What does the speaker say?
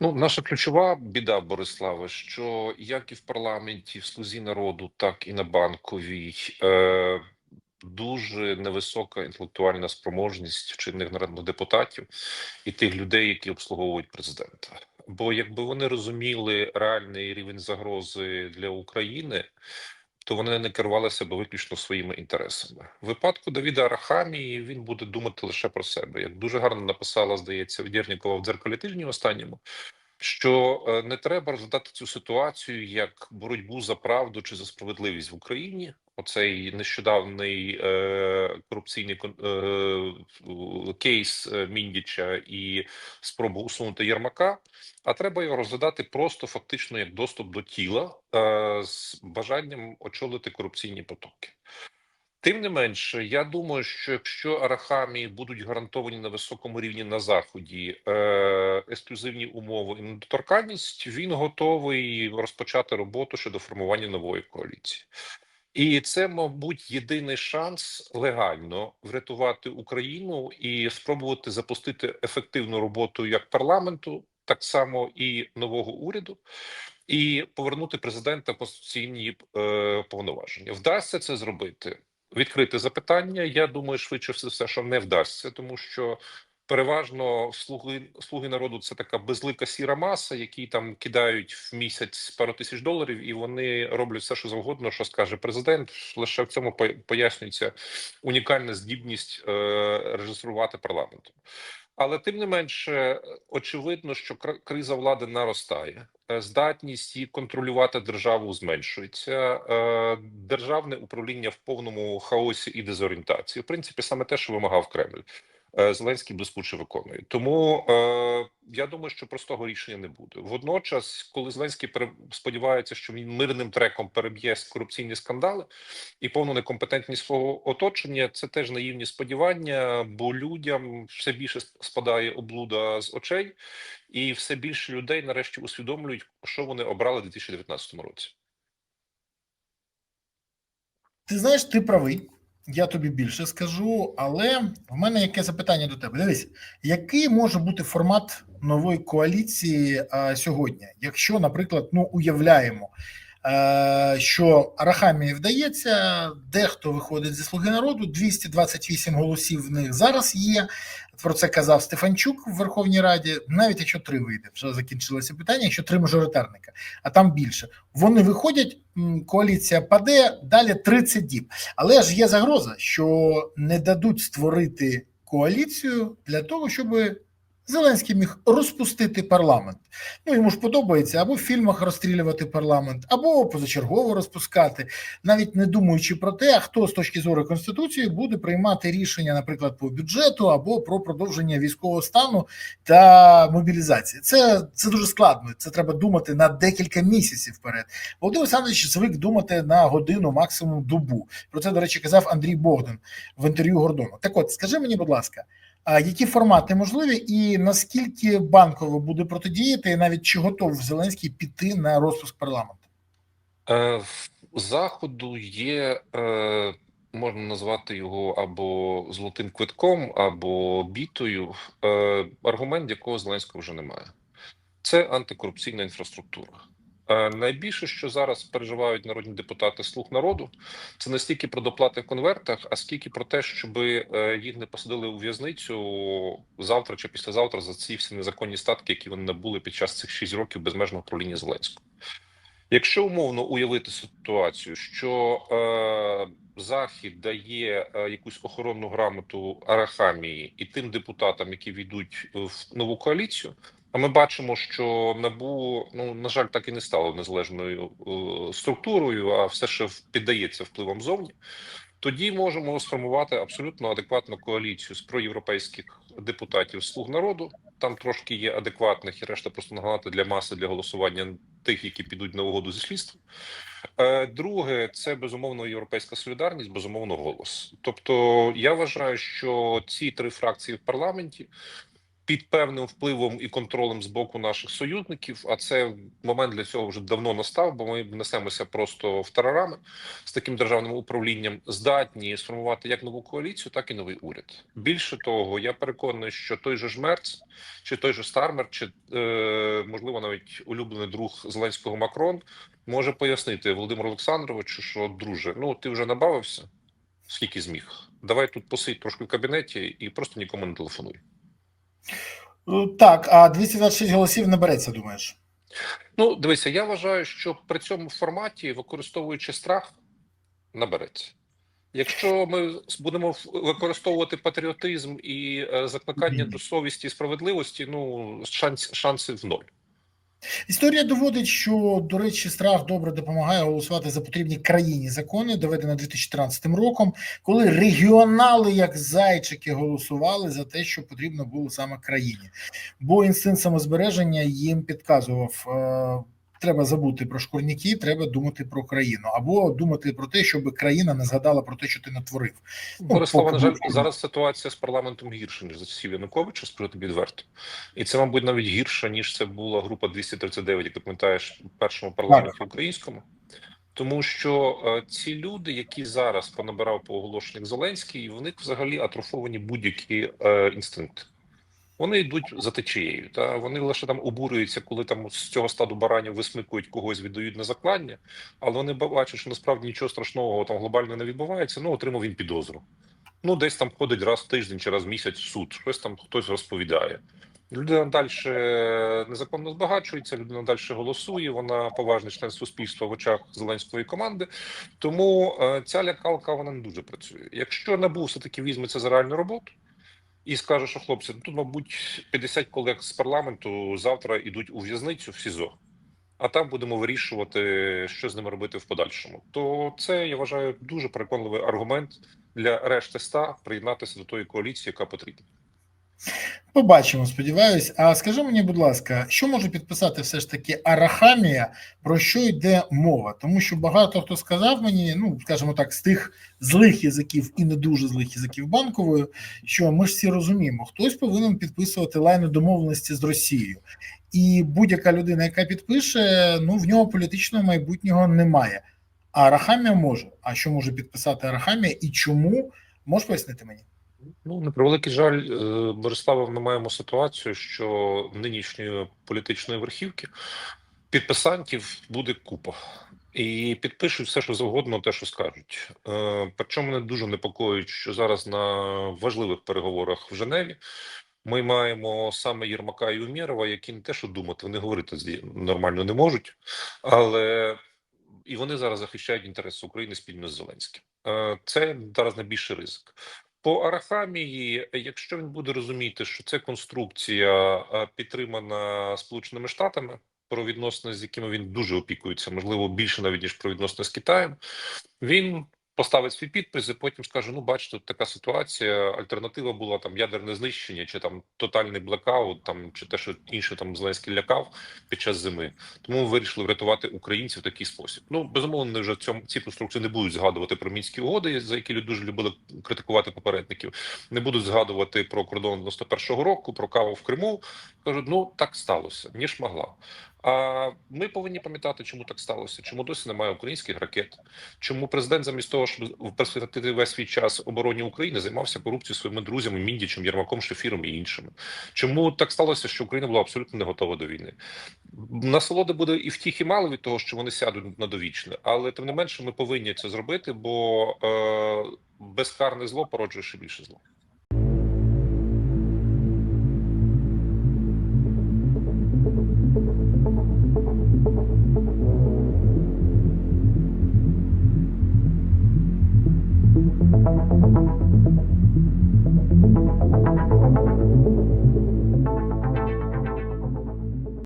Ну, наша ключова біда, Бориславе, що як і в парламенті, в слузі народу, так і на банковій е, дуже невисока інтелектуальна спроможність чинних народних депутатів і тих людей, які обслуговують президента. Бо якби вони розуміли реальний рівень загрози для України, то вони не керували себе виключно своїми інтересами. В випадку Давіда Арахамії він буде думати лише про себе. Як дуже гарно написала, здається, Відєрнікова в дзеркалі тижні останньому. Що е, не треба розглядати цю ситуацію як боротьбу за правду чи за справедливість в Україні. Оцей нещодавний е, корупційний е, кейс е, Міндіча і спробу усунути Єрмака. А треба його розглядати просто фактично як доступ до тіла е, з бажанням очолити корупційні потоки. Тим не менше, я думаю, що якщо Арахамії будуть гарантовані на високому рівні на заході е, ексклюзивні умови і недоторканність, він готовий розпочати роботу щодо формування нової коаліції. І це, мабуть, єдиний шанс легально врятувати Україну і спробувати запустити ефективну роботу як парламенту, так само і нового уряду, і повернути президента конституційні е, повноваження. Вдасться це зробити. Відкрите запитання. Я думаю, швидше все, що не вдасться, тому що переважно слуги слуги народу це така безлика сіра маса, які там кидають в місяць пару тисяч доларів, і вони роблять все, що завгодно, що скаже президент. Лише в цьому пояснюється унікальна здібність е, режисувати парламентом. Але тим не менше, очевидно, що кр- криза влади наростає, Е, здатність її контролювати державу зменшується. Е, Державне управління в повному хаосі і дезорієнтації. В принципі, саме те, що вимагав Кремль. Е, Зеленський блискуче виконує. Тому е, я думаю, що простого рішення не буде. Водночас, коли Зеленський сподівається, що він мирним треком переб'є корупційні скандали і повну некомпетентність свого оточення, це теж наївні сподівання, бо людям все більше спадає облуда з очей, і все більше людей нарешті усвідомлюють, що вони обрали у 2019 році. Ти знаєш, ти правий. Я тобі більше скажу, але в мене яке запитання до тебе. Дивись, який може бути формат нової коаліції а, сьогодні, якщо, наприклад, ну уявляємо, що Арахамії вдається, дехто виходить зі слуги народу, 228 голосів в них зараз є. Про це казав Стефанчук в Верховній Раді. Навіть якщо три вийде, вже закінчилося питання, якщо три мажоритарника, а там більше. Вони виходять, коаліція паде, далі 30 діб. Але ж є загроза, що не дадуть створити коаліцію для того, щоб Зеленський міг розпустити парламент. Ну йому ж подобається або в фільмах розстрілювати парламент, або позачергово розпускати, навіть не думаючи про те, хто з точки зору конституції буде приймати рішення, наприклад, по бюджету або про продовження військового стану та мобілізації. Це, це дуже складно. Це треба думати на декілька місяців вперед. Володимир Олександрович звик думати на годину, максимум добу. Про це, до речі, казав Андрій Богдан в інтерв'ю Гордону. Так от, скажи мені, будь ласка, які формати можливі, і наскільки банково буде протидіяти, і навіть чи готов Зеленський піти на розпуск парламенту? Е, заходу є, е, можна назвати його або золотим квитком, або бітою, е, аргумент якого Зеленського вже немає. Це антикорупційна інфраструктура. Е, найбільше, що зараз переживають народні депутати слуг народу, це не стільки про доплати в конвертах, а скільки про те, щоб е, їх не посадили у в'язницю завтра чи післязавтра за ці всі незаконні статки, які вони набули під час цих 6 років безмежного правління Зеленського. Якщо умовно уявити ситуацію, що е, Захід дає е, якусь охоронну грамоту Арахамії і тим депутатам, які війдуть в нову коаліцію, а ми бачимо, що набу ну на жаль, так і не стало незалежною е, структурою, а все ще піддається впливом зовні. Тоді можемо сформувати абсолютно адекватну коаліцію з проєвропейських депутатів слуг народу. Там трошки є адекватних і решта просто нагадати для маси для голосування тих, які підуть на угоду зі слідством. Е, Друге, це безумовно європейська солідарність, безумовно, голос. Тобто, я вважаю, що ці три фракції в парламенті під певним впливом і контролем з боку наших союзників. А це момент для цього вже давно настав, бо ми несемося просто в тарарами з таким державним управлінням, здатні сформувати як нову коаліцію, так і новий уряд. Більше того, я переконаний, що той же ж Мерц, чи той же Стармер, чи е, можливо навіть улюблений друг Зеленського Макрон може пояснити Володимиру Олександровичу, що друже, ну ти вже набавився, скільки зміг. Давай тут посидь трошки в кабінеті і просто нікому не телефонуй. Е, Так, а 226 голосів не береться, думаєш? Ну, дивися, я вважаю, що при цьому форматі, використовуючи страх, набереться. Якщо ми будемо використовувати патріотизм і закликання закликання Мгм. до совісті і справедливості, ну шанс, шанси в ноль. Історія доводить, що, до речі, страх добре допомагає голосувати за потрібні країні закони, доведено 2014 роком, коли регіонали, як зайчики, голосували за те, що потрібно було саме країні. Бо інстинкт самозбереження їм підказував. Треба забути про шкурняки, треба думати про країну, або думати про те, щоб країна не згадала про те, що ти натворив. Борислава, на жаль, зараз ситуація з парламентом гірша, ніж за часів Януковича, скажу тобі відверто. І це, мабуть, навіть гірше, ніж це була група 239, як ти пам'ятаєш, в першому парламенті українському. Тому що е, ці люди, які зараз понабирав по оголошеннях Зеленський, в них взагалі атрофовані будь-які е, інстинкти. Вони йдуть за течією, та вони лише там обурюються, коли там з цього стаду баранів висмикують когось, віддають на заклання, але вони бачать, що насправді нічого страшного там глобально не відбувається. Ну отримав він підозру. Ну, десь там ходить раз в тиждень чи раз в місяць в суд, щось там хтось розповідає. Людина далі незаконно збагачується, людина далі голосує. Вона поважний член суспільства в очах зеленської команди. Тому е, ця лякалка вона не дуже працює. Якщо НАБУ все таки візьметься за реальну роботу і скаже, що хлопці, ну, тут, мабуть, 50 колег з парламенту завтра йдуть у в'язницю в СІЗО. А там будемо вирішувати, що з ними робити в подальшому. То це я вважаю дуже переконливий аргумент для решти ста приєднатися до тої коаліції, яка потрібна. Побачимо, сподіваюсь. А скажи мені, будь ласка, що може підписати все ж таки Арахамія, про що йде мова? Тому що багато хто сказав мені, ну скажімо так, з тих злих язиків і не дуже злих язиків банкової, що ми ж всі розуміємо, хтось повинен підписувати лайну домовленості з Росією, і будь-яка людина, яка підпише, ну в нього політичного майбутнього немає. А Арахамія може. А що може підписати Арахамія і чому? Можеш пояснити мені? Ну на превеликий жаль, е, Борислава, ми маємо ситуацію, що нинішньої політичної верхівки підписантів буде купа. І підпишуть все, що завгодно, те, що скажуть. Е, Причому мене дуже непокоїть, що зараз на важливих переговорах в Женеві ми маємо саме Єрмака і Умєрова, які не те, що думати, вони говорити нормально не можуть, але і вони зараз захищають інтереси України спільно з Зеленським. Е, Це зараз найбільший ризик. По Арахамії, якщо він буде розуміти, що це конструкція е, підтримана Сполученими Штатами, про відносини, з якими він дуже опікується, можливо, більше навіть ніж про відносини з Китаєм, він поставить свій підпис і потім скаже: ну, бачите, тут така ситуація. Альтернатива була там ядерне знищення, чи там тотальний блекаут, там чи те, що інше там Зеленський лякав під час зими. Тому ми вирішили врятувати українців в такий спосіб. Ну безумовно, вже цьому ці конструкції не будуть згадувати про мінські угоди, за які люди дуже любили критикувати попередників. Не будуть згадувати про кордон 91-го року, про каву в Криму. кажуть, ну так сталося, ніж могла. А ми повинні пам'ятати, чому так сталося, чому досі немає українських ракет, чому президент, замість того, щоб присвятити весь свій час обороні України, займався корупцією своїми друзями Міндічем, Єрмаком, Шефіром і іншими. Чому так сталося, що Україна була абсолютно не готова до війни? Насолоди буде і втіхи мало від того, що вони сядуть на довічне, але тим не менше ми повинні це зробити, бо е, безкарне зло породжує ще більше зло.